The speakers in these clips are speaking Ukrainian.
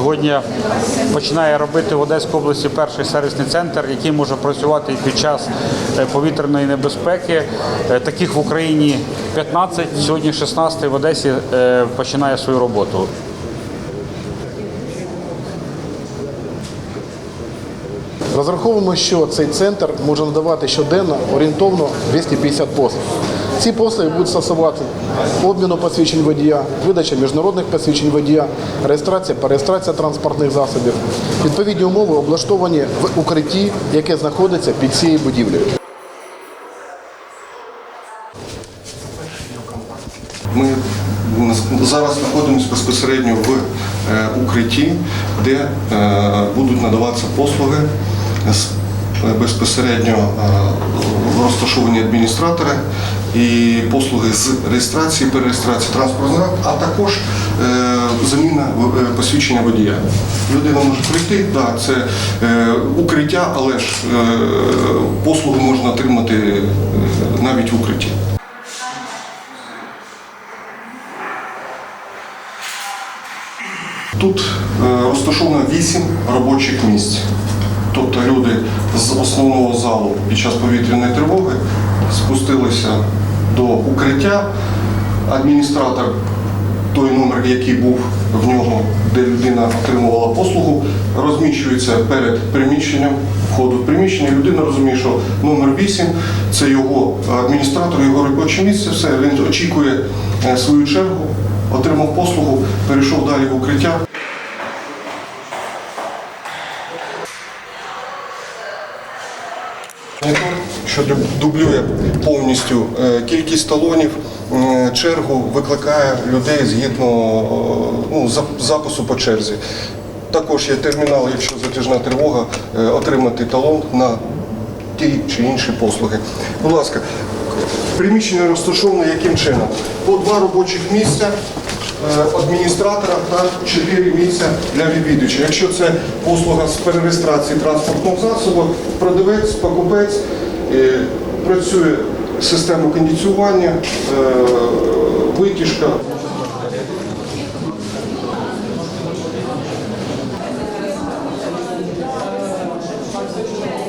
Сьогодні починає робити в Одеській області перший сервісний центр, який може працювати і під час е, повітряної небезпеки. Е, Таких в Україні 15, сьогодні 16 в Одесі е, починає свою роботу. Розраховуємо, що цей центр може надавати щоденно орієнтовно 250 послуг. Ці послуги будуть стосувати обміну посвідчень водія, видача міжнародних посвідчень водія, реєстрація, перереєстрація транспортних засобів. Відповідні умови облаштовані в укритті, яке знаходиться під цією будівлею. Ми зараз знаходимося безпосередньо в е, укритті, де е, будуть надаватися послуги з- безпосередньо е, розташовані адміністратори і послуги з реєстрації, перереєстрації транспортного, а також е, заміна е, посвідчення водія. Людина може прийти, да, це е, укриття, але ж е, послуги можна отримати е, навіть в укритті. Тут е, розташовано 8 робочих місць. Люди з основного залу під час повітряної тривоги спустилися до укриття. Адміністратор, той номер, який був в нього, де людина отримувала послугу, розміщується перед приміщенням, входу в приміщення. Людина розуміє, що номер 8 – це його адміністратор, його робоче місце. Все, він очікує е, свою чергу, отримав послугу, перейшов далі в укриття. Що дублює повністю е, кількість талонів, чергу викликає людей згідно ну, запису по черзі. Також є термінал, якщо затяжна тривога, е, отримати талон на ті чи інші послуги. Будь ласка, приміщення розташоване яким чином? По два робочих місця адміністратора та чотири місця для відвідувача. Якщо це послуга з перереєстрації транспортного засобу, продавець, покупець, е, працює система кондиціювання, е, витяжка.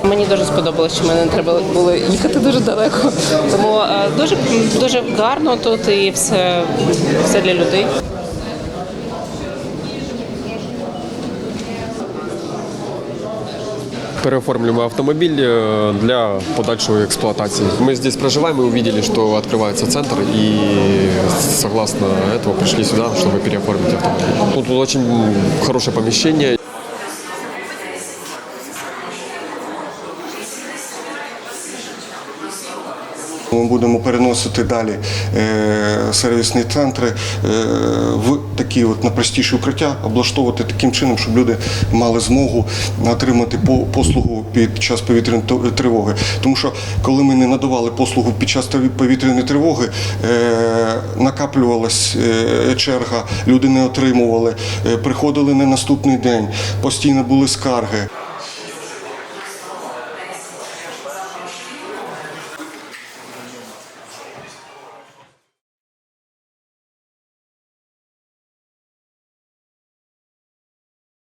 Мені дуже сподобалось, що мені не треба було їхати дуже далеко. Тому е, дуже дуже гарно тут і все, все для людей. переоформлюємо автомобіль е, для подальшої експлуатації. Мы здесь проживаем и увидели, что открывается центр, и согласно этого пришли сюда, чтобы переоформить автомобиль. Ну, Тут очень хорошее помещение. Ми будемо переносити далі е, сервісні центри е, в такі от на простіші укриття, облаштовувати таким чином, щоб люди мали змогу отримати по- послугу під час повітряної тривоги. Тому що коли ми не надавали послугу під час тр- повітряної тривоги, е, накаплювалась черга, люди не отримували, приходили на наступний день, постійно були скарги.